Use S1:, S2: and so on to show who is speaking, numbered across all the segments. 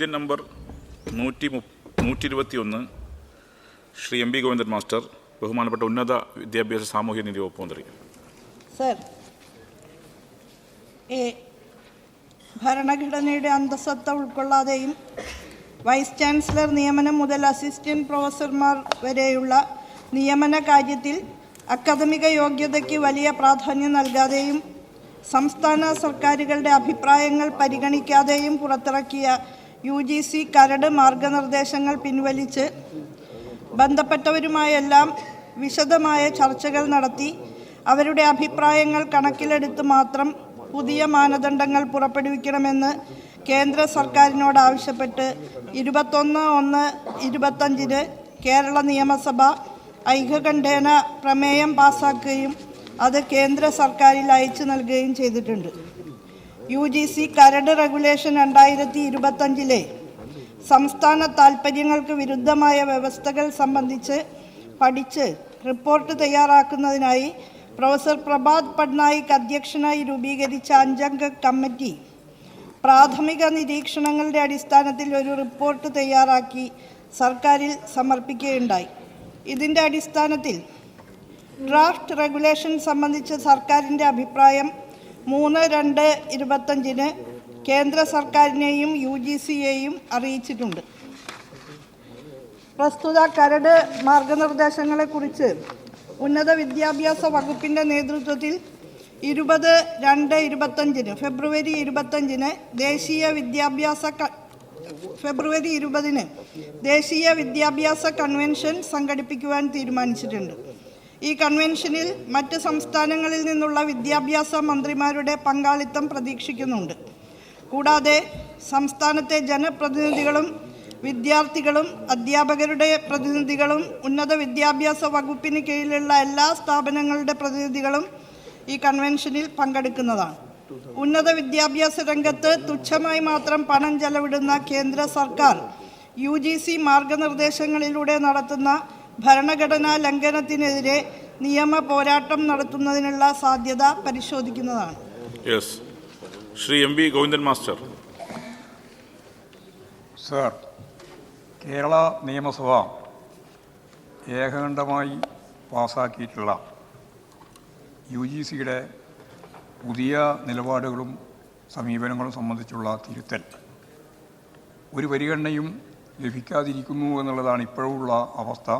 S1: ചോദ്യം നമ്പർ നൂറ്റി നൂറ്റി ഇരുപത്തി ഒന്ന് Shri M B Govindan master ബഹുമാനപ്പെട്ട ഉന്നത വിദ്യാഭ്യാസ സാമൂഹ്യ നീതി വകുപ്പ് മന്ത്രി.
S2: സർ ഭരണഘടനയുടെ അന്തസത്ത ഉൾക്കൊള്ളാതെയും വൈസ് ചാൻസലർ നിയമനം മുതൽ അസിസ്റ്റന്റ് പ്രൊഫസർമാർ വരെയുള്ള നിയമന കാര്യത്തിൽ അക്കാദമിക യോഗ്യതയ്ക്ക് വലിയ പ്രാധാന്യം നൽകാതെയും സംസ്ഥാന സർക്കാരുകളുടെ അഭിപ്രായങ്ങൾ പരിഗണിക്കാതെയും പുറത്തിറക്കിയ യു ജി സി കരട് മാർഗനിർദ്ദേശങ്ങൾ പിൻവലിച്ച് ബന്ധപ്പെട്ടവരുമായെല്ലാം വിശദമായ ചർച്ചകൾ നടത്തി അവരുടെ അഭിപ്രായങ്ങൾ കണക്കിലെടുത്ത് മാത്രം പുതിയ മാനദണ്ഡങ്ങൾ പുറപ്പെടുവിക്കണമെന്ന് കേന്ദ്ര സർക്കാരിനോട് ആവശ്യപ്പെട്ട് ഇരുപത്തൊന്ന് ഒന്ന് ഇരുപത്തഞ്ചിന് കേരള നിയമസഭ ഐക്യകണ്ഠേന പ്രമേയം പാസാക്കുകയും അത് കേന്ദ്ര സർക്കാരിൽ അയച്ചു നൽകുകയും ചെയ്തിട്ടുണ്ട്. യു ജി സി കരട് റെഗുലേഷൻ രണ്ടായിരത്തി ഇരുപത്തഞ്ചിലെ സംസ്ഥാന താൽപ്പര്യങ്ങൾക്ക് വിരുദ്ധമായ വ്യവസ്ഥകൾ സംബന്ധിച്ച് പഠിച്ച് റിപ്പോർട്ട് തയ്യാറാക്കുന്നതിനായി പ്രൊഫസർ പ്രഭാത് പട്നായിക് അധ്യക്ഷനായി രൂപീകരിച്ച അഞ്ചംഗ കമ്മിറ്റി പ്രാഥമിക നിരീക്ഷണങ്ങളുടെ അടിസ്ഥാനത്തിൽ ഒരു റിപ്പോർട്ട് തയ്യാറാക്കി സർക്കാരിൽ സമർപ്പിക്കുകയുണ്ടായി. ഇതിന്റെ അടിസ്ഥാനത്തിൽ ഡ്രാഫ്റ്റ് റെഗുലേഷൻ സംബന്ധിച്ച് സർക്കാരിന്റെ അഭിപ്രായം മൂന്ന് രണ്ട് ഇരുപത്തഞ്ചിന് കേന്ദ്ര സർക്കാരിനെയും യു ജി സിയെയും അറിയിച്ചിട്ടുണ്ട്. പ്രസ്തുത കരട് മാർഗനിർദ്ദേശങ്ങളെക്കുറിച്ച് ഉന്നത വിദ്യാഭ്യാസ വകുപ്പിന്റെ നേതൃത്വത്തിൽ ഇരുപത് രണ്ട് ഇരുപത്തഞ്ചിന് ഫെബ്രുവരി ഇരുപത്തഞ്ചിന് ദേശീയ വിദ്യാഭ്യാസ ഫെബ്രുവരി ഇരുപതിന് ദേശീയ വിദ്യാഭ്യാസ കൺവെൻഷൻ സംഘടിപ്പിക്കുവാൻ തീരുമാനിച്ചിട്ടുണ്ട്. ഈ കൺവെൻഷനിൽ മറ്റ് സംസ്ഥാനങ്ങളിൽ നിന്നുള്ള വിദ്യാഭ്യാസ മന്ത്രിമാരുടെ പങ്കാളിത്തം പ്രതീക്ഷിക്കുന്നുണ്ട്. കൂടാതെ സംസ്ഥാനത്തെ ജനപ്രതിനിധികളും വിദ്യാർത്ഥികളും അധ്യാപകരുടെ പ്രതിനിധികളും ഉന്നത വിദ്യാഭ്യാസ വകുപ്പിന് കീഴിലുള്ള എല്ലാ സ്ഥാപനങ്ങളുടെ പ്രതിനിധികളും ഈ കൺവെൻഷനിൽ പങ്കെടുക്കുന്നതാണ്. ഉന്നത വിദ്യാഭ്യാസ രംഗത്ത് തുച്ഛമായി മാത്രം പണം ചെലവിടുന്ന കേന്ദ്ര സർക്കാർ യു ജി സി മാർഗനിർദ്ദേശങ്ങളിലൂടെ നടത്തുന്ന ഭരണഘടനാ ലംഘനത്തിനെതിരെ നിയമ പോരാട്ടം നടത്തുന്നതിനുള്ള സാധ്യത പരിശോധിക്കുന്നതാണ്.
S1: Yes Shri M V Govindan master.
S3: Sir Kerala നിയമസഭ ഏകകണ്ഠമായി പാസാക്കിയിട്ടുള്ള യു ജി സിയുടെ പുതിയ നിലപാടുകളും സമീപനങ്ങളും സംബന്ധിച്ചുള്ള തിരുത്തൽ ഒരു പരിഗണനയും ലഭിക്കാതിരിക്കുന്നു എന്നുള്ളതാണ് ഇപ്പോഴുള്ള അവസ്ഥ.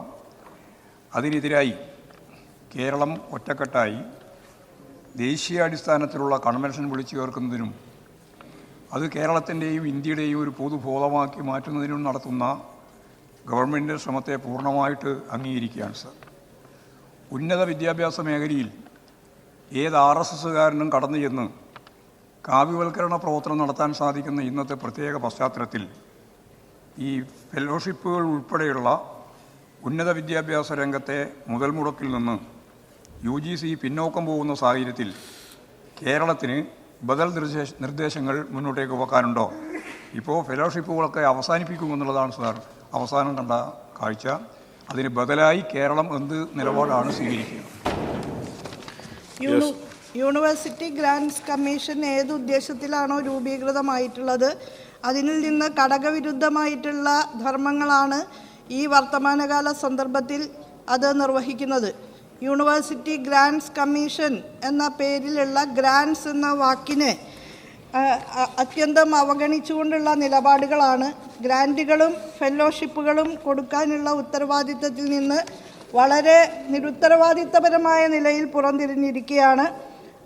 S3: അതിനെതിരായി കേരളം ഒറ്റക്കെട്ടായി ദേശീയാടിസ്ഥാനത്തിലുള്ള കൺവെൻഷൻ വിളിച്ചു ചേർക്കുന്നതിനും അത് കേരളത്തിന്റെയും ഇന്ത്യയുടെയും ഒരു പൊതുബോധമാക്കി മാറ്റുന്നതിനും നടത്തുന്ന ഗവൺമെന്റിന്റെ ശ്രമത്തെ പൂർണമായിട്ട് അംഗീകരിക്കുകയാണ് സർ. ഉന്നത വിദ്യാഭ്യാസ മേഖലയിൽ ഏത് ആർ എസ് എസ്സുകാരനും കടന്നു ചെന്ന് കാവ്യവൽക്കരണ പ്രവർത്തനം നടത്താൻ സാധിക്കുന്ന ഇന്നത്തെ പ്രത്യേക പശ്ചാത്തലത്തിൽ ഈ ഫെലോഷിപ്പുകൾ ഉൾപ്പെടെയുള്ള ഉന്നത വിദ്യാഭ്യാസ രംഗത്തെ മുതൽ മുടക്കിൽ നിന്ന് യു ജി സി പിന്നോക്കം പോകുന്ന സാഹചര്യത്തിൽ കേരളത്തിന് ബദൽ നിർദ്ദേശ നിർദ്ദേശങ്ങൾ മുന്നോട്ടേക്ക് വെക്കാനുണ്ടോ ഇപ്പോൾ ഫെലോഷിപ്പുകളൊക്കെ അവസാനിപ്പിക്കുമെന്നുള്ളതാണ് സാർ. അവസാനം കണ്ട കാഴ്ച. അതിന് ബദലായി കേരളം എന്ത് നിലപാടാണ് സ്വീകരിക്കുക?
S2: യൂണിവേഴ്സിറ്റി ഗ്രാൻസ് കമ്മീഷൻ ഏത് ഉദ്ദേശത്തിലാണോ രൂപീകൃതമായിട്ടുള്ളത്? അതിൽ നിന്ന് ഘടകവിരുദ്ധമായിട്ടുള്ള ധർമ്മങ്ങളാണ് ഈ വർത്തമാനകാല സന്ദർഭത്തിൽ അത് നിർവഹിക്കുന്നത്. യൂണിവേഴ്സിറ്റി ഗ്രാൻസ് കമ്മീഷൻ എന്ന പേരിലുള്ള ഗ്രാൻസ് എന്ന വാക്കിനെ അത്യന്തം അവഗണിച്ചുകൊണ്ടുള്ള നിലപാടുകളാണ് ഗ്രാന്റുകളും ഫെല്ലോഷിപ്പുകളും കൊടുക്കാനുള്ള ഉത്തരവാദിത്തത്തിൽ നിന്ന് വളരെ നിരുത്തരവാദിത്തപരമായ നിലയിൽ പുറംതിരിഞ്ഞിരിക്കുകയാണ്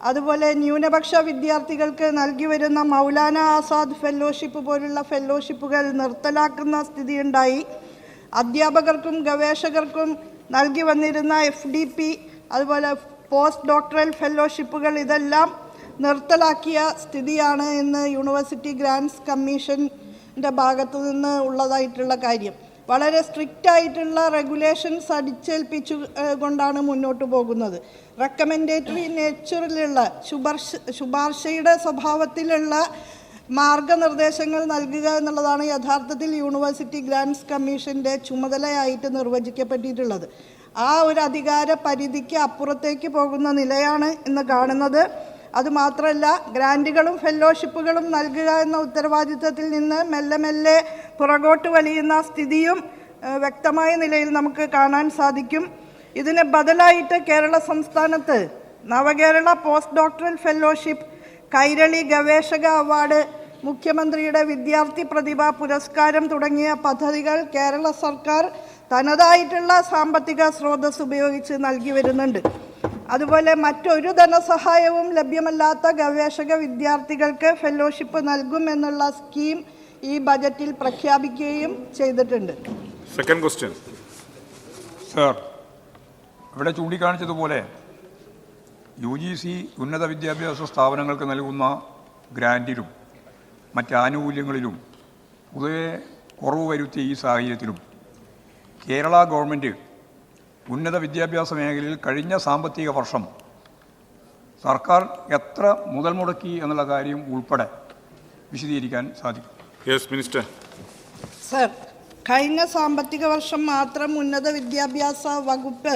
S2: അതുപോലെ ന്യൂനപക്ഷ വിദ്യാർത്ഥികൾക്ക് നൽകി വരുന്ന മൗലാന ആസാദ് ഫെല്ലോഷിപ്പ് പോലുള്ള ഫെല്ലോഷിപ്പുകൾ നിർത്തലാക്കുന്ന സ്ഥിതിയുണ്ടായി. അധ്യാപകർക്കും ഗവേഷകർക്കും നൽകി വന്നിരുന്ന എഫ് ഡി പി അതുപോലെ പോസ്റ്റ് ഡോക്ടറൽ ഫെലോഷിപ്പുകൾ ഇതെല്ലാം നിർത്തലാക്കിയ സ്ഥിതിയാണ് ഇന്ന് യൂണിവേഴ്സിറ്റി ഗ്രാൻസ് കമ്മീഷന്റെ ഭാഗത്തു നിന്ന് ഉള്ളതായിട്ടുള്ള കാര്യം. വളരെ സ്ട്രിക്റ്റ് ആയിട്ടുള്ള റെഗുലേഷൻസ് അടിച്ചേൽപ്പിച്ചു കൊണ്ടാണ് മുന്നോട്ട് പോകുന്നത്. റെക്കമെൻഡേറ്ററി നേച്ചറിലുള്ള ശുപാർശ ശുപാർശയുടെ സ്വഭാവത്തിലുള്ള മാർഗനിർദ്ദേശങ്ങൾ നൽകുക എന്നുള്ളതാണ് യഥാർത്ഥത്തിൽ യൂണിവേഴ്സിറ്റി ഗ്രാൻഡ്സ് കമ്മീഷന്റെ ചുമതലയായിട്ട് നിർവചിക്കപ്പെട്ടിട്ടുള്ളത്. ആ ഒരു അധികാര പരിധിക്ക് അപ്പുറത്തേക്ക് പോകുന്ന നിലയാണ് ഇന്ന് കാണുന്നത്. അതുമാത്രമല്ല ഗ്രാന്റുകളും ഫെല്ലോഷിപ്പുകളും നൽകുക എന്ന ഉത്തരവാദിത്തത്തിൽ നിന്ന് മെല്ലെ മെല്ലെ പുറകോട്ട് വലിയുന്ന സ്ഥിതിയും വ്യക്തമായ നിലയിൽ നമുക്ക് കാണാൻ സാധിക്കും. ഇതിന് ബദലായിട്ട് കേരള സംസ്ഥാനത്ത് Navakerala post doctoral fellowship Kairali ഗവേഷക അവാർഡ് മുഖ്യമന്ത്രിയുടെ വിദ്യാർത്ഥി പ്രതിഭാ പുരസ്കാരം തുടങ്ങിയ പദ്ധതികൾ കേരള സർക്കാർ തനതായിട്ടുള്ള സാമ്പത്തിക സ്രോതസ് ഉപയോഗിച്ച് നൽകി വരുന്നുണ്ട്. അതുപോലെ മറ്റൊരു ധനസഹായവും ലഭ്യമല്ലാത്ത ഗവേഷക വിദ്യാർത്ഥികൾക്ക് ഫെലോഷിപ്പ് നൽകും എന്നുള്ള സ്കീം ഈ ബജറ്റിൽ പ്രഖ്യാപിക്കുകയും ചെയ്തിട്ടുണ്ട്.
S1: സെക്കൻഡ് ക്വസ്റ്റ്യൻ
S3: സർ ഇവിടെ ചൂണ്ടിക്കാണിച്ചതുപോലെ യു ജി സി ഉന്നത വിദ്യാഭ്യാസ സ്ഥാപനങ്ങൾക്ക് നൽകുന്ന ഗ്രാന്റിലും മറ്റ് ആനുകൂല്യങ്ങളിലും പൊതുവെ കുറവ് വരുത്തിയ ഈ സാഹചര്യത്തിലും കേരള ഗവൺമെന്റ് ഉന്നത വിദ്യാഭ്യാസ മേഖലയിൽ കഴിഞ്ഞ സാമ്പത്തിക വർഷം സർക്കാർ എത്ര മുതൽ മുടക്കി എന്നുള്ള കാര്യം ഉൾപ്പെടെ വിശദീകരിക്കാൻ സാധിക്കും.
S1: Yes minister.
S2: സർ കഴിഞ്ഞ സാമ്പത്തിക വർഷം മാത്രം ഉന്നത വിദ്യാഭ്യാസ വകുപ്പ്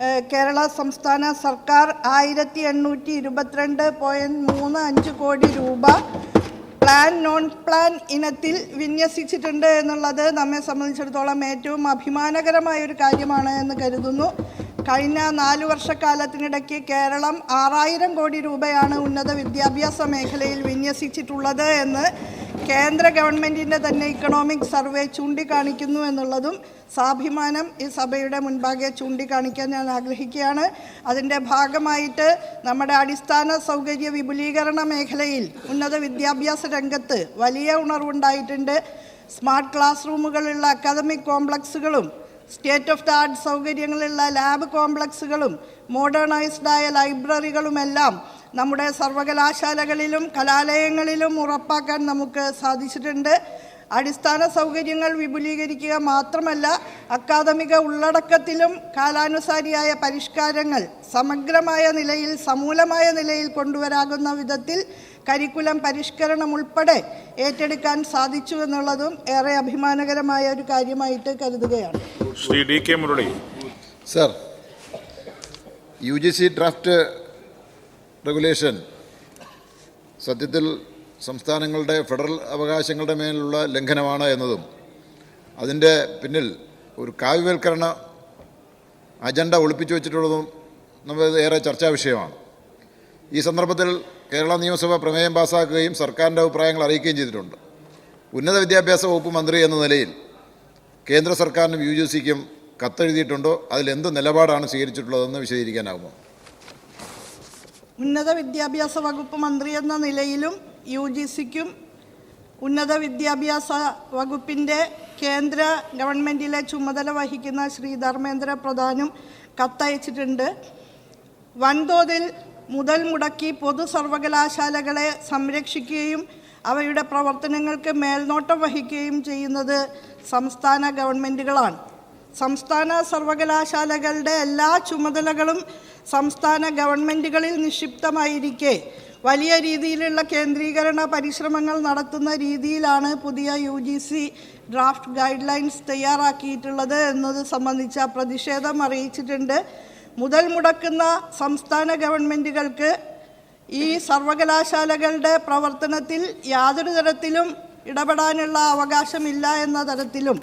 S2: കേരള സംസ്ഥാന സർക്കാർ ആയിരത്തി എണ്ണൂറ്റി ഇരുപത്തിരണ്ട് പോയിന്റ് മൂന്ന് അഞ്ച് കോടി രൂപ പ്ലാൻ നോൺ പ്ലാൻ ഇനത്തിൽ വിന്യസിച്ചിട്ടുണ്ട് എന്നുള്ളത് നമ്മെ സംബന്ധിച്ചിടത്തോളം ഏറ്റവും അഭിമാനകരമായ ഒരു കാര്യമാണ് എന്ന് കരുതുന്നു. കഴിഞ്ഞ നാല് വർഷക്കാലത്തിനിടയ്ക്ക് കേരളം ആറായിരം കോടി രൂപയാണ് ഉന്നത വിദ്യാഭ്യാസ മേഖലയിൽ വിന്യസിച്ചിട്ടുള്ളത് എന്ന് കേന്ദ്ര ഗവൺമെന്റിന്റെ തന്നെ ഇക്കണോമിക് സർവേ ചൂണ്ടിക്കാണിക്കുന്നു എന്നുള്ളതും സ്വാഭിമാനം ഈ സഭയുടെ മുൻപാകെ ചൂണ്ടിക്കാണിക്കാൻ ഞാൻ ആഗ്രഹിക്കുകയാണ്. അതിന്റെ ഭാഗമായിട്ട് നമ്മുടെ അടിസ്ഥാന സൗകര്യ വിപുലീകരണ മേഖലയിൽ ഉന്നത വിദ്യാഭ്യാസ രംഗത്ത് വലിയ ഉണർവുണ്ടായിട്ടുണ്ട്. സ്മാർട്ട് ക്ലാസ് റൂമുകളുള്ള അക്കാദമിക് കോംപ്ലക്സുകളും സ്റ്റേറ്റ് ഓഫ് ദ ആർട്ട് സൗകര്യങ്ങളുള്ള ലാബ് കോംപ്ലക്സുകളും മോഡേണൈസ്ഡായ ലൈബ്രറികളുമെല്ലാം നമ്മുടെ സർവകലാശാലകളിലും കലാലയങ്ങളിലും ഉറപ്പാക്കാൻ നമുക്ക് സാധിച്ചിട്ടുണ്ട്. അടിസ്ഥാന സൗകര്യങ്ങൾ വിപുലീകരിക്കുക മാത്രമല്ല അക്കാദമിക ഉള്ളടക്കത്തിലും കാലാനുസാരിയായ പരിഷ്കാരങ്ങൾ സമഗ്രമായ നിലയിൽ സമൂലമായ നിലയിൽ കൊണ്ടുവരാകുന്ന വിധത്തിൽ കരിക്കുലം പരിഷ്കരണം ഉൾപ്പെടെ ഏറ്റെടുക്കാൻ സാധിച്ചു എന്നുള്ളതും ഏറെ അഭിമാനകരമായ ഒരു കാര്യമായിട്ട് കരുതുകയാണ്.
S1: Shri D K Murali.
S4: Sir U G C draft regulation. സത്യത്തിൽ സംസ്ഥാനങ്ങളുടെ ഫെഡറൽ അവകാശങ്ങളുടെ മേലുള്ള ലംഘനമാണ് എന്നതും അതിന്റെ പിന്നിൽ ഒരു കാവ്യവൽക്കരണ അജണ്ട ഒളിപ്പിച്ചു വെച്ചിട്ടുള്ളതും നമ്മൾ ഏറെ ചർച്ചാ വിഷയമാണ്. ഈ സന്ദർഭത്തിൽ കേരള നിയമസഭ പ്രമേയം പാസ്സാക്കുകയും സർക്കാരിന്റെ അഭിപ്രായങ്ങൾ അറിയിക്കുകയും ചെയ്തിട്ടുണ്ട്. ഉന്നത വിദ്യാഭ്യാസ വകുപ്പ് മന്ത്രി എന്ന നിലയിൽ കേന്ദ്ര സർക്കാരിനും യു ജി സിക്കും കത്തെഴുതിയിട്ടുണ്ടോ? അതിൽ എന്ത് നിലപാടാണ് സ്വീകരിച്ചിട്ടുള്ളതെന്ന് വിശദീകരിക്കാനാകുമോ?
S2: ഉന്നത വിദ്യാഭ്യാസ വകുപ്പ് മന്ത്രി എന്ന നിലയിലും യു ജി സിക്കും ഉന്നത വിദ്യാഭ്യാസ വകുപ്പിന്റെ കേന്ദ്ര ഗവൺമെന്റിലെ ചുമതല വഹിക്കുന്ന ശ്രീ ധർമ്മേന്ദ്ര പ്രധാനും കത്തയച്ചിട്ടുണ്ട്. വൻതോതിൽ മുതൽ മുടക്കി പൊതു സർവകലാശാലകളെ സംരക്ഷിക്കുകയും അവയുടെ പ്രവർത്തനങ്ങൾക്ക് മേൽനോട്ടം വഹിക്കുകയും ചെയ്യുന്നത് സംസ്ഥാന ഗവൺമെന്റുകളാണ് സംസ്ഥാന സർവകലാശാലകളുടെ എല്ലാ ചുമതലകളും സംസ്ഥാന ഗവൺമെന്റുകളിൽ നിക്ഷിപ്തമായിരിക്കെ വലിയ രീതിയിലുള്ള കേന്ദ്രീകരണ പരിശ്രമങ്ങൾ നടത്തുന്ന രീതിയിലാണ് പുതിയ U G C draft guidelines തയ്യാറാക്കിയിട്ടുള്ളത് എന്നത് സംബന്ധിച്ച പ്രതിഷേധം അറിയിച്ചിട്ടുണ്ട്. മുതൽ മുടക്കുന്ന സംസ്ഥാന ഗവൺമെന്റുകൾക്ക് ഈ സർവകലാശാലകളുടെ പ്രവർത്തനത്തിൽ യാതൊരു തരത്തിലും ഇടപെടാനുള്ള അവകാശമില്ല എന്ന തരത്തിലും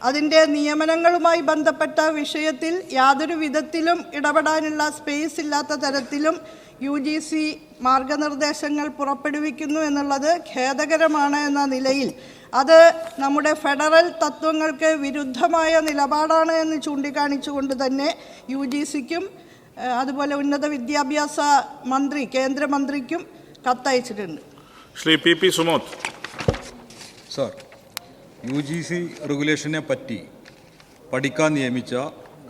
S2: അതിന്റെ നിയമനങ്ങളുമായി ബന്ധപ്പെട്ട വിഷയത്തിൽ യാതൊരു വിധത്തിലും ഇടപെടാനുള്ള സ്പേസ് ഇല്ലാത്ത തരത്തിലും യു ജി സി മാർഗനിർദ്ദേശങ്ങൾ പുറപ്പെടുവിക്കുന്നു എന്നുള്ളത് ഖേദകരമാണ് എന്ന നിലയിൽ അത് നമ്മുടെ ഫെഡറൽ തത്വങ്ങൾക്ക് വിരുദ്ധമായ നിലപാടാണ് എന്ന് ചൂണ്ടിക്കാണിച്ചുകൊണ്ട് തന്നെ യു ജി സിക്കും അതുപോലെ ഉന്നത വിദ്യാഭ്യാസ മന്ത്രി കേന്ദ്രമന്ത്രിക്കും കത്തയച്ചിട്ടുണ്ട്.
S1: Shri P P Sumod
S5: sir U G C റെഗുലേഷനെ പറ്റി പഠിക്കാൻ നിയമിച്ച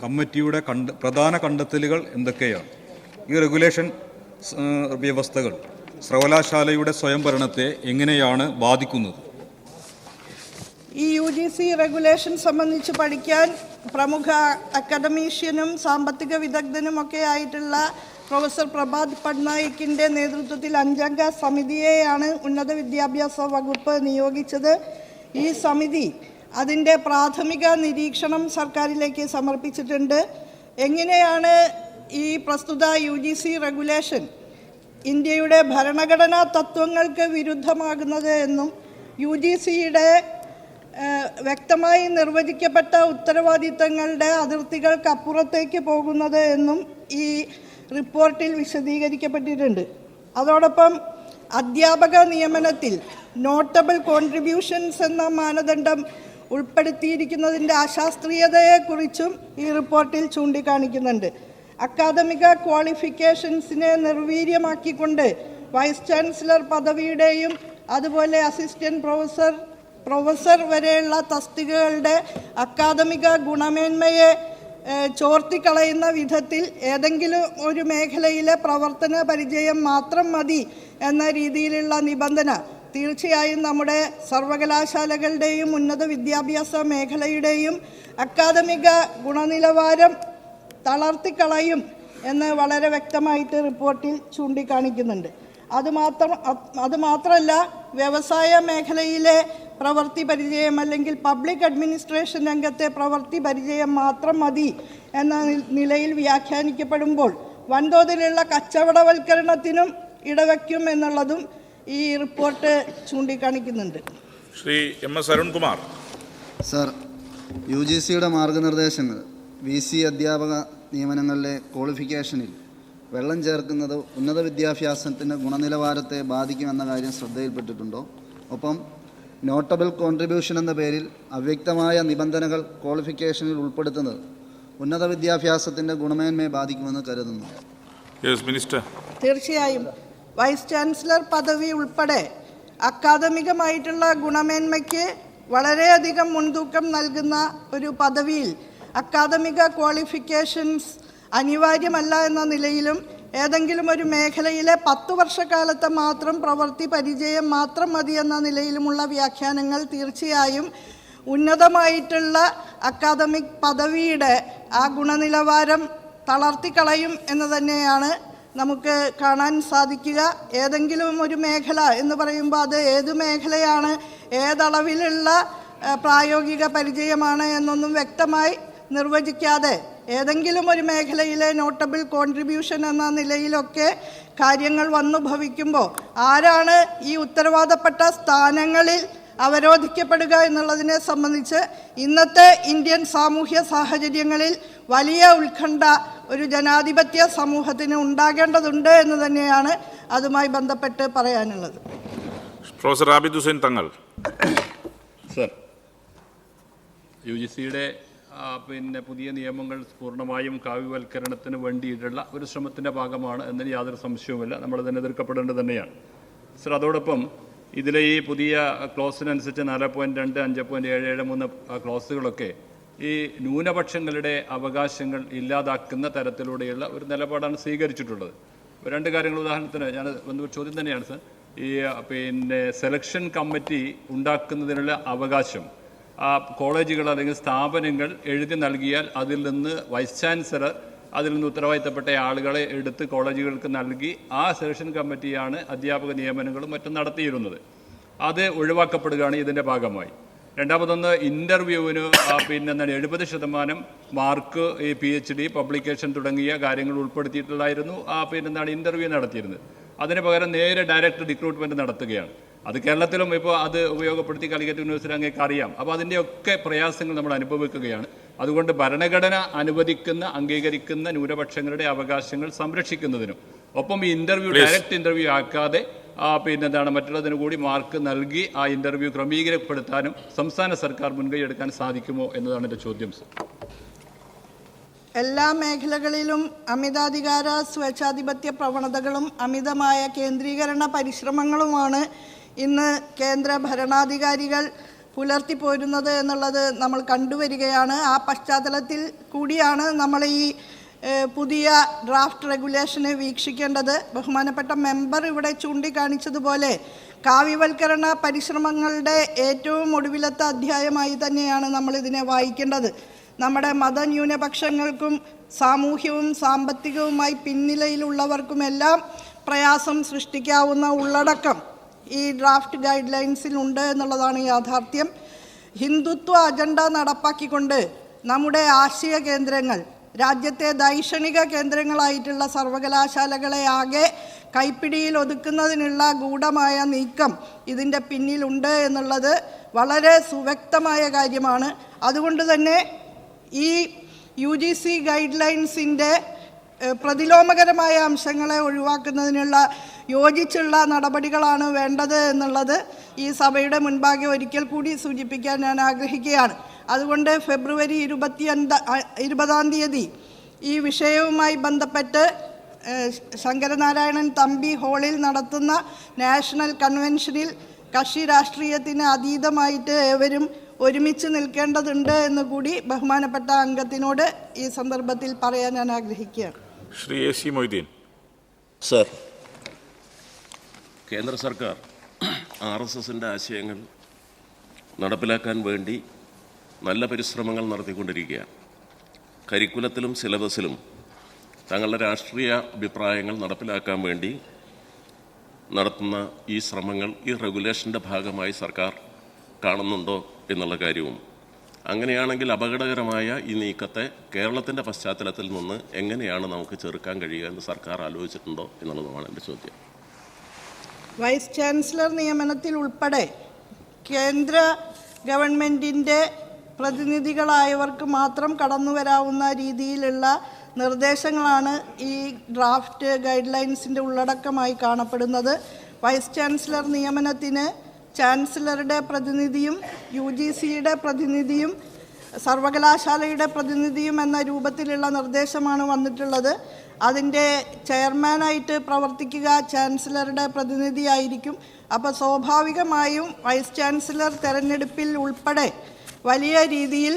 S5: കമ്മിറ്റിയുടെ കണ്ട പ്രധാന കണ്ടെത്തലുകൾ എന്തൊക്കെയാണ്? ഈ റെഗുലേഷൻ വ്യവസ്ഥകൾ സർവകലാശാലയുടെ സ്വയംഭരണത്തെ എങ്ങനെയാണ് ബാധിക്കുന്നത്?
S2: ഈ യു ജി സി റെഗുലേഷൻ സംബന്ധിച്ച് പഠിക്കാൻ പ്രമുഖ അക്കാദമീഷ്യനും സാമ്പത്തിക വിദഗ്ധനുമൊക്കെ ആയിട്ടുള്ള പ്രൊഫസർ പ്രഭാത് പട്നായിക്കിന്റെ നേതൃത്വത്തിൽ അഞ്ചംഗ സമിതിയെയാണ് ഉന്നത വിദ്യാഭ്യാസ വകുപ്പ് നിയോഗിച്ചത്. ഈ സമിതി അതിന്റെ പ്രാഥമിക നിരീക്ഷണം സർക്കാരിലേക്ക് സമർപ്പിച്ചിട്ടുണ്ട്. എങ്ങനെയാണ് ഈ പ്രസ്തുത യു ജി സി റെഗുലേഷൻ ഇന്ത്യയുടെ ഭരണഘടനാ തത്വങ്ങൾക്ക് വിരുദ്ധമാകുന്നത് എന്നും യു ജി സിയുടെ വ്യക്തമായി നിർവചിക്കപ്പെട്ട ഉത്തരവാദിത്തങ്ങളുടെ അതിർത്തികൾക്കപ്പുറത്തേക്ക് പോകുന്നത് എന്നും ഈ റിപ്പോർട്ടിൽ വിശദീകരിക്കപ്പെട്ടിട്ടുണ്ട്. അതോടൊപ്പം അധ്യാപക നിയമനത്തിൽ നോട്ടബിൾ കോൺട്രിബ്യൂഷൻസ് എന്ന മാനദണ്ഡം ഉൾപ്പെടുത്തിയിരിക്കുന്നതിന്റെ അശാസ്ത്രീയതയെക്കുറിച്ചും ഈ റിപ്പോർട്ടിൽ ചൂണ്ടിക്കാണിക്കുന്നുണ്ട്. അക്കാദമിക ക്വാളിഫിക്കേഷൻസിനെ നിർവീര്യമാക്കിക്കൊണ്ട് വൈസ് ചാൻസലർ പദവിയുടെയും അതുപോലെ അസിസ്റ്റന്റ് പ്രൊഫസർ പ്രൊഫസർ വരെയുള്ള തസ്തികകളുടെ അക്കാദമിക ഗുണമേന്മയെ ചോർത്തിക്കളയുന്ന വിധത്തിൽ ഏതെങ്കിലും ഒരു മേഖലയിലെ പ്രവർത്തന പരിചയം മാത്രം മതി എന്ന രീതിയിലുള്ള നിബന്ധന തീർച്ചയായും നമ്മുടെ സർവകലാശാലകളുടെയും ഉന്നത വിദ്യാഭ്യാസ മേഖലയുടെയും അക്കാദമിക ഗുണനിലവാരം തളർത്തിക്കളയും എന്ന് വളരെ വ്യക്തമായിട്ട് റിപ്പോർട്ടിൽ ചൂണ്ടിക്കാണിക്കുന്നുണ്ട്. അതുമാത്രം അതുമാത്രമല്ല വ്യവസായ മേഖലയിലെ പ്രവൃത്തി പരിചയം അല്ലെങ്കിൽ പബ്ലിക് അഡ്മിനിസ്ട്രേഷൻ രംഗത്തെ പ്രവൃത്തി പരിചയം മാത്രം മതി എന്ന നിലയിൽ വ്യാഖ്യാനിക്കപ്പെടുമ്പോൾ വൻതോതിലുള്ള കച്ചവടവൽക്കരണത്തിനും ഇടവയ്ക്കും എന്നുള്ളതും ഈ report ചൂണ്ടിക്കാണിക്കുന്നുണ്ട്.
S1: Shri M S Arunkumar.
S6: Sir U G സിയുടെ മാർഗനിർദ്ദേശങ്ങൾ വി സി അധ്യാപക നിയമനങ്ങളിലെ ക്വാളിഫിക്കേഷനിൽ വെള്ളം ചേർക്കുന്നത് ഉന്നത വിദ്യാഭ്യാസത്തിന്റെ ഗുണനിലവാരത്തെ ബാധിക്കുമെന്ന കാര്യം ശ്രദ്ധയിൽപ്പെട്ടിട്ടുണ്ടോ? ഒപ്പം നോട്ടബിൾ കോൺട്രിബ്യൂഷൻ എന്ന പേരിൽ അവ്യക്തമായ നിബന്ധനകൾ ക്വാളിഫിക്കേഷനിൽ ഉൾപ്പെടുത്തുന്നത് ഉന്നത വിദ്യാഭ്യാസത്തിന്റെ ഗുണമേന്മയെ ബാധിക്കുമെന്ന് കരുതുന്നു.
S1: യെസ് മിനിസ്റ്റർ
S2: തീർച്ചയായും. വൈസ് ചാൻസലർ പദവി ഉൾപ്പെടെ അക്കാദമികമായിട്ടുള്ള ഗുണമേന്മയ്ക്ക് വളരെയധികം മുൻതൂക്കം നൽകുന്ന ഒരു പദവിയിൽ അക്കാദമിക ക്വാളിഫിക്കേഷൻസ് അനിവാര്യമല്ല എന്ന നിലയിലും ഏതെങ്കിലും ഒരു മേഖലയിലെ പത്തു വർഷക്കാലത്തെ മാത്രം പ്രവൃത്തി പരിചയം മാത്രം മതി എന്ന നിലയിലുമുള്ള വ്യാഖ്യാനങ്ങൾ തീർച്ചയായും ഉന്നതമായിട്ടുള്ള അക്കാദമിക് പദവിയുടെ ആ ഗുണനിലവാരം തളർത്തിക്കളയും എന്ന് തന്നെയാണ് നമുക്ക് കാണാൻ സാധിക്കുക. ഏതെങ്കിലും ഒരു മേഖല എന്ന് പറയുമ്പോൾ അത് ഏത് മേഖലയാണ് ഏതളവിലുള്ള പ്രായോഗിക പരിചയമാണ് എന്നൊന്നും വ്യക്തമായി നിർവചിക്കാതെ ഏതെങ്കിലും ഒരു മേഖലയിലെ നോട്ടബിൾ കോൺട്രിബ്യൂഷൻ എന്ന നിലയിലൊക്കെ കാര്യങ്ങൾ വന്നു ഭവിക്കുമ്പോൾ ആരാണ് ഈ ഉത്തരവാദപ്പെട്ട സ്ഥാനങ്ങളിൽ അവരോധിക്കപ്പെടുക എന്നുള്ളതിനെ സംബന്ധിച്ച് ഇന്നത്തെ ഇന്ത്യൻ സാമൂഹ്യ സാഹചര്യങ്ങളിൽ വലിയ ഉത്കണ്ഠ ഒരു ജനാധിപത്യ സമൂഹത്തിന് ഉണ്ടാകേണ്ടതുണ്ട് എന്ന് തന്നെയാണ് അതുമായി ബന്ധപ്പെട്ട് പറയാനുള്ളത്.
S1: Professor Abid Hussain Thangal.
S7: Sir U G സിയുടെ പിന്നെ പുതിയ നിയമങ്ങൾ പൂർണമായും കാവ്യവൽക്കരണത്തിന് വേണ്ടിയിട്ടുള്ള ഒരു ശ്രമത്തിന്റെ ഭാഗമാണ് എന്നതിന് യാതൊരു സംശയവുമില്ല. നമ്മൾ തന്നെ എതിർക്കപ്പെടേണ്ടത് തന്നെയാണ്. സർ അതോടൊപ്പം ഇതിലെ ഈ പുതിയ ക്ലോസിനനുസരിച്ച് നാല് പോയിന്റ് രണ്ട് അഞ്ച് പോയിന്റ് ഏഴ് ഏഴ് മൂന്ന് ക്ലോസുകളൊക്കെ ഈ ന്യൂനപക്ഷങ്ങളുടെ അവകാശങ്ങൾ ഇല്ലാതാക്കുന്ന തരത്തിലൂടെയുള്ള ഒരു നിലപാടാണ് സ്വീകരിച്ചിട്ടുള്ളത്. രണ്ട് കാര്യങ്ങൾ ഉദാഹരണത്തിന് ഞാൻ ചോദ്യം തന്നെയാണ് സർ. ഈ പിന്നെ സെലക്ഷൻ കമ്മിറ്റി ഉണ്ടാക്കുന്നതിനുള്ള അവകാശം. ആ കോളേജുകൾ അല്ലെങ്കിൽ സ്ഥാപനങ്ങൾ എഴുതി നൽകിയാൽ അതിൽ നിന്ന് വൈസ് ചാൻസലർ അതിൽ നിന്ന് ഉത്തരവാദിത്തപ്പെട്ട ആളുകളെ എടുത്ത് കോളേജുകൾക്ക് നൽകി ആ സെലക്ഷൻ കമ്മിറ്റിയാണ് അധ്യാപക നിയമനങ്ങളും മറ്റും നടത്തിയിരുന്നത്. അത് ഒഴിവാക്കപ്പെടുകയാണ് ഇതിന്റെ ഭാഗമായി. രണ്ടാമതൊന്ന് ഇന്റർവ്യൂവിന് പിന്നെ എന്താണ് എഴുപത് ശതമാനം മാർക്ക് ഈ പി എച്ച് ഡി പബ്ലിക്കേഷൻ തുടങ്ങിയ കാര്യങ്ങൾ ഉൾപ്പെടുത്തിയിട്ടുള്ളായിരുന്നു ആ പിന്നെ എന്താണ് ഇന്റർവ്യൂ നടത്തിയിരുന്നത്. അതിന് പകരം നേരെ ഡയറക്റ്റ് റിക്രൂട്ട്മെന്റ് നടത്തുകയാണ്. അത് കേരളത്തിലും ഇപ്പോൾ അത് ഉപയോഗപ്പെടുത്തി കാലിക്കറ്റ് യൂണിവേഴ്സിറ്റി അങ്ങേക്ക് അറിയാം. അപ്പോൾ അതിന്റെയൊക്കെ പ്രയാസങ്ങൾ നമ്മൾ അനുഭവിക്കുകയാണ്. അതുകൊണ്ട് ഭരണഘടന അനുവദിക്കുന്ന അംഗീകരിക്കുന്ന ന്യൂനപക്ഷങ്ങളുടെ അവകാശങ്ങൾ സംരക്ഷിക്കുന്നതിനും ഒപ്പം ഈ ഇന്റർവ്യൂ ഡയറക്റ്റ് ഇന്റർവ്യൂ ആക്കാതെ ആ പിന്നെന്താണ് മറ്റുള്ളതിന് കൂടി മാർക്ക് നൽകി ആ ഇന്റർവ്യൂ ക്രമീകരിക്കപ്പെടുത്താനും സംസ്ഥാന സർക്കാർ മുൻകൈ എടുക്കാൻ സാധിക്കുമോ എന്നതാണ് എന്റെ ചോദ്യം സർ
S2: എല്ലാ മേഖലകളിലും അമിതാധികാര സ്വേച്ഛാധിപത്യ പ്രവണതകളും അമിതമായ കേന്ദ്രീകരണ പരിശ്രമങ്ങളുമാണ് ഇന്ന് കേന്ദ്ര ഭരണാധികാരികൾ പുലർത്തിപ്പോരുന്നത് എന്നുള്ളത് നമ്മൾ കണ്ടുവരികയാണ്. ആ പശ്ചാത്തലത്തിൽ കൂടിയാണ് നമ്മൾ ഈ പുതിയ ഡ്രാഫ്റ്റ് റെഗുലേഷനെ വീക്ഷിക്കേണ്ടത്. ബഹുമാനപ്പെട്ട മെമ്പർ ഇവിടെ ചൂണ്ടിക്കാണിച്ചതുപോലെ കാവ്യവൽക്കരണ പരിശ്രമങ്ങളുടെ ഏറ്റവും ഒടുവിലത്തെ അധ്യായമായി തന്നെയാണ് നമ്മളിതിനെ വായിക്കേണ്ടത്. നമ്മുടെ മതന്യൂനപക്ഷങ്ങൾക്കും സാമൂഹ്യവും സാമ്പത്തികവുമായി പിന്നിലയിലുള്ളവർക്കുമെല്ലാം പ്രയാസം സൃഷ്ടിക്കാവുന്ന ഉള്ളടക്കം. ഈ ഡ്രാഫ്റ്റ് ഗൈഡ് ലൈൻസിൽ ഉണ്ട് എന്നുള്ളതാണ് യാഥാർത്ഥ്യം. ഹിന്ദുത്വ അജണ്ട നടപ്പാക്കിക്കൊണ്ട് നമ്മുടെ ആശയ കേന്ദ്രങ്ങൾ രാജ്യത്തെ ദൈക്ഷണിക കേന്ദ്രങ്ങളായിട്ടുള്ള സർവകലാശാലകളെ ആകെ കൈപ്പിടിയിൽ ഒതുക്കുന്നതിനുള്ള ഗൂഢമായ നീക്കം ഇതിന്റെ പിന്നിലുണ്ട് എന്നുള്ളത് വളരെ സുവ്യക്തമായ കാര്യമാണ്. അതുകൊണ്ട് തന്നെ ഈ യു ജി സി ഗൈഡ് ലൈൻസിന്റെ പ്രതിലോമകരമായ അംശങ്ങളെ ഒഴിവാക്കുന്നതിനുള്ള യോജിച്ചുള്ള നടപടികളാണ് വേണ്ടത് എന്നുള്ളത് ഈ സഭയുടെ മുൻപാകെ ഒരിക്കൽ കൂടി സൂചിപ്പിക്കാൻ ഞാൻ ആഗ്രഹിക്കുകയാണ്. അതുകൊണ്ട് ഫെബ്രുവരി ഇരുപത്തി ഇരുപതാം തീയതി ഈ വിഷയവുമായി ബന്ധപ്പെട്ട് ശങ്കരനാരായണൻ തമ്പി ഹാളിൽ നടത്തുന്ന നാഷണൽ കൺവെൻഷനിൽ കക്ഷി രാഷ്ട്രീയത്തിന് അതീതമായിട്ട് ഏവരും ഒരുമിച്ച് നിൽക്കേണ്ടതുണ്ട് എന്നുകൂടി ബഹുമാനപ്പെട്ട അംഗത്തിനോട് ഈ സന്ദർഭത്തിൽ പറയാൻ ഞാൻ ആഗ്രഹിക്കുകയാണ്.
S1: Shri A C Moideen.
S8: Sir. കേന്ദ്ര സർക്കാർ ആർ എസ് എസിന്റെ ആശയങ്ങൾ നടപ്പിലാക്കാൻ വേണ്ടി നല്ല പരിശ്രമങ്ങൾ നടത്തിക്കൊണ്ടിരിക്കുകയാണ്. കരിക്കുലത്തിലും സിലബസിലും തങ്ങളുടെ രാഷ്ട്രീയ അഭിപ്രായങ്ങൾ നടപ്പിലാക്കാൻ വേണ്ടി നടത്തുന്ന ഈ ശ്രമങ്ങൾ ഈ റെഗുലേഷന്റെ ഭാഗമായി സർക്കാർ കാണുന്നുണ്ടോ എന്നുള്ള കാര്യവും അങ്ങനെയാണെങ്കിൽ അപകടകരമായ ഈ നീക്കത്തെ കേരളത്തിന്റെ പശ്ചാത്തലത്തിൽ നിന്ന് എങ്ങനെയാണ് നമുക്ക് ചെറുക്കാൻ കഴിയുക എന്ന് സർക്കാർ ആലോചിച്ചിട്ടുണ്ടോ എന്നുള്ളതുമാണ് എന്റെ ചോദ്യം.
S2: വൈസ് ചാൻസലർ നിയമനത്തിൽ ഉൾപ്പെടെ കേന്ദ്ര ഗവൺമെന്റിന്റെ പ്രതിനിധികളായവർക്ക് മാത്രം കടന്നു വരാവുന്ന രീതിയിലുള്ള നിർദ്ദേശങ്ങളാണ് ഈ ഡ്രാഫ്റ്റ് ഗൈഡ് ലൈൻസിന്റെ ഉള്ളടക്കമായി കാണപ്പെടുന്നത്. വൈസ് ചാൻസലർ നിയമനത്തിന് ചാൻസലറുടെ പ്രതിനിധിയും യു ജി സിയുടെ പ്രതിനിധിയും സർവകലാശാലയുടെ പ്രതിനിധിയും എന്ന രൂപത്തിലുള്ള നിർദ്ദേശമാണ് വന്നിട്ടുള്ളത്. അതിന്റെ ചെയർമാനായിട്ട് പ്രവർത്തിക്കുക ചാൻസലറുടെ പ്രതിനിധിയായിരിക്കും. അപ്പോൾ സ്വാഭാവികമായും വൈസ് ചാൻസലർ തെരഞ്ഞെടുപ്പിൽ ഉൾപ്പെടെ വലിയ രീതിയിൽ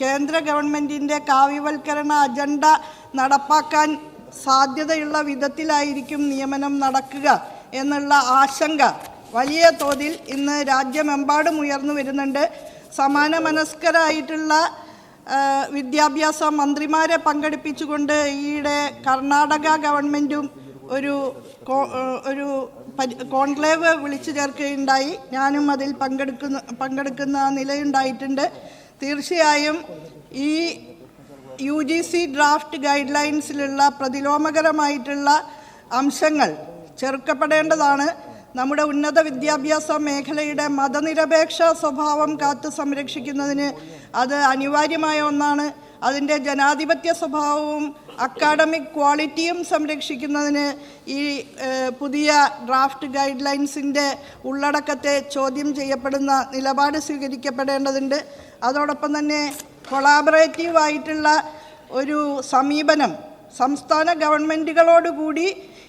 S2: കേന്ദ്ര ഗവൺമെന്റിന്റെ കാവ്യവൽക്കരണ അജണ്ട നടപ്പാക്കാൻ സാധ്യതയുള്ള വിധത്തിലായിരിക്കും നിയമനം നടക്കുക എന്നുള്ള ആശങ്ക വലിയ തോതിൽ ഇന്ന് രാജ്യമെമ്പാടും ഉയർന്നു വരുന്നുണ്ട്. സമാന മനസ്കരായിട്ടുള്ള വിദ്യാഭ്യാസ മന്ത്രിമാരെ പങ്കെടുപ്പിച്ചുകൊണ്ട് ഈയിടെ കർണാടക ഗവൺമെന്റും ഒരു ഒരു കോൺക്ലേവ് വിളിച്ചു ചേർക്കുകയുണ്ടായി. ഞാനും അതിൽ പങ്കെടുക്കുന്ന പങ്കെടുക്കുന്ന നിലയുണ്ടായിട്ടുണ്ട്. തീർച്ചയായും ഈ യു ജി സി ഡ്രാഫ്റ്റ് ഗൈഡ് ലൈൻസിലുള്ള പ്രതിലോമകരമായിട്ടുള്ള അംശങ്ങൾ ചെറുക്കപ്പെടേണ്ടതാണ്. നമ്മുടെ ഉന്നത വിദ്യാഭ്യാസ മേഖലയുടെ മതനിരപേക്ഷ സ്വഭാവം കാത്തു സംരക്ഷിക്കുന്നതിന് അത് അനിവാര്യമായ ഒന്നാണ്. അതിന്റെ ജനാധിപത്യ സ്വഭാവവും അക്കാഡമിക് ക്വാളിറ്റിയും സംരക്ഷിക്കുന്നതിന് ഈ പുതിയ ഡ്രാഫ്റ്റ് ഗൈഡ് ലൈൻസിന്റെ ഉള്ളടക്കത്തെ ചോദ്യം ചെയ്യപ്പെടുന്ന നിലപാട് സ്വീകരിക്കപ്പെടേണ്ടതുണ്ട്. അതോടൊപ്പം തന്നെ കൊളാബറേറ്റീവ് ആയിട്ടുള്ള ഒരു സമീപനം സംസ്ഥാന ഗവൺമെന്റുകളോടുകൂടി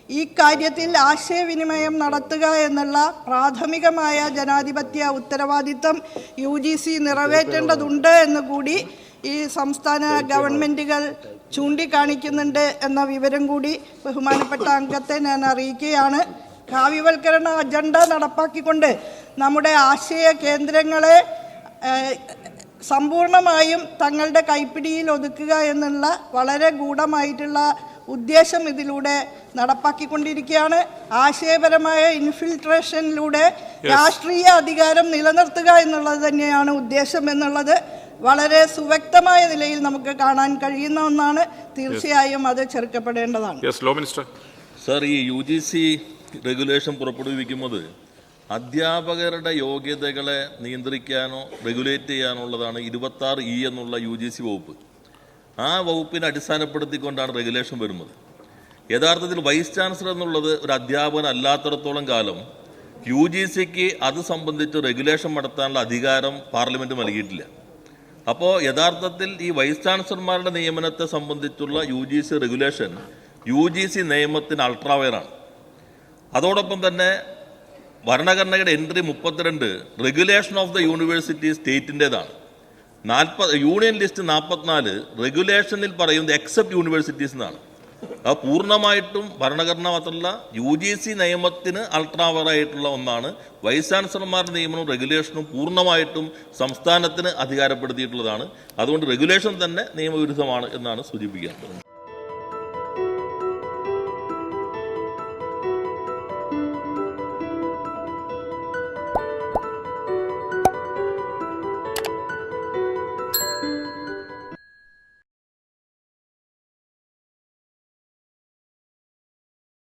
S2: ഈ കാര്യത്തിൽ ആശയവിനിമയം നടത്തുക എന്നുള്ള പ്രാഥമികമായ ജനാധിപത്യ ഉത്തരവാദിത്തം യു ജി സി നിറവേറ്റേണ്ടതുണ്ട് എന്ന് കൂടി ഈ സംസ്ഥാന ഗവൺമെന്റുകൾ ചൂണ്ടിക്കാണിക്കുന്നുണ്ട് എന്ന വിവരം കൂടി ബഹുമാനപ്പെട്ട അംഗത്തെ ഞാൻ അറിയിക്കുകയാണ്. കാവ്യവൽക്കരണ അജണ്ട നടപ്പാക്കിക്കൊണ്ട് നമ്മുടെ ആശയ കേന്ദ്രങ്ങളെ സമ്പൂർണമായും തങ്ങളുടെ കൈപ്പിടിയിൽ ഒതുക്കുക എന്നുള്ള വളരെ ഗൂഢമായിട്ടുള്ള ഉദ്ദേശം ഇതിലൂടെ നടപ്പാക്കിക്കൊണ്ടിരിക്കുകയാണ്. ആശയപരമായ ഇൻഫിൽട്രേഷനിലൂടെ രാഷ്ട്രീയ അധികാരം നിലനിർത്തുക എന്നുള്ളത് തന്നെയാണ് ഉദ്ദേശം എന്നുള്ളത്. വളരെ സുവ്യക്തമായ നിലയിൽ നമുക്ക് കാണാൻ കഴിയുന്ന ഒന്നാണ്. തീർച്ചയായും അത് ചെറുക്കപ്പെടേണ്ടതാണ്.
S1: യെസ് ലോ മിനിസ്റ്റർ
S8: സർ ഈ യു ജി സി റെഗുലേഷൻ പുറപ്പെടുവിക്കുന്നത് അധ്യാപകരുടെ യോഗ്യതകളെ നിയന്ത്രിക്കാനോ റെഗുലേറ്റ് ചെയ്യാനോ ഉള്ളതാണ് ഇരുപത്താറ് ഇ എന്നുള്ള യു ജി സി വകുപ്പ്. ആ വകുപ്പിനെ അടിസ്ഥാനപ്പെടുത്തിക്കൊണ്ടാണ് റെഗുലേഷൻ വരുന്നത്. യഥാർത്ഥത്തിൽ വൈസ് ചാൻസലർ എന്നുള്ളത് ഒരു അധ്യാപകൻ അല്ലാത്തടത്തോളം കാലം യു ജി സിക്ക് അത് സംബന്ധിച്ച് റെഗുലേഷൻ നടത്താനുള്ള അധികാരം പാർലമെന്റ് നൽകിയിട്ടില്ല. അപ്പോൾ യഥാർത്ഥത്തിൽ ഈ വൈസ് ചാൻസലർമാരുടെ നിയമനത്തെ സംബന്ധിച്ചുള്ള U G C regulation U G C നിയമത്തിന് അൾട്രാവയറാണ്. അതോടൊപ്പം തന്നെ ഭരണഘടനയുടെ എൻട്രി മുപ്പത്തിരണ്ട് റെഗുലേഷൻ ഓഫ് ദ യൂണിവേഴ്സിറ്റി സ്റ്റേറ്റിന്റെതാണ് നാൽപ്പത് യൂണിയൻ ലിസ്റ്റ് നാൽപ്പത്തിനാല് റെഗുലേഷനിൽ പറയുന്നത് എക്സെപ്റ്റ് യൂണിവേഴ്സിറ്റീസ് എന്നാണ് അത് പൂർണമായിട്ടും ഭരണഘടന മാത്രമല്ല യു ജി സി നിയമത്തിന് അൾട്രാവറായിട്ടുള്ള ഒന്നാണ്. വൈസ് ചാൻസലർമാരുടെ നിയമനവും റെഗുലേഷനും പൂർണമായിട്ടും സംസ്ഥാനത്തിന് അധികാരപ്പെടുത്തിയിട്ടുള്ളതാണ്. അതുകൊണ്ട് റെഗുലേഷൻ തന്നെ നിയമവിരുദ്ധമാണ് എന്നാണ് സൂചിപ്പിക്കുന്നത്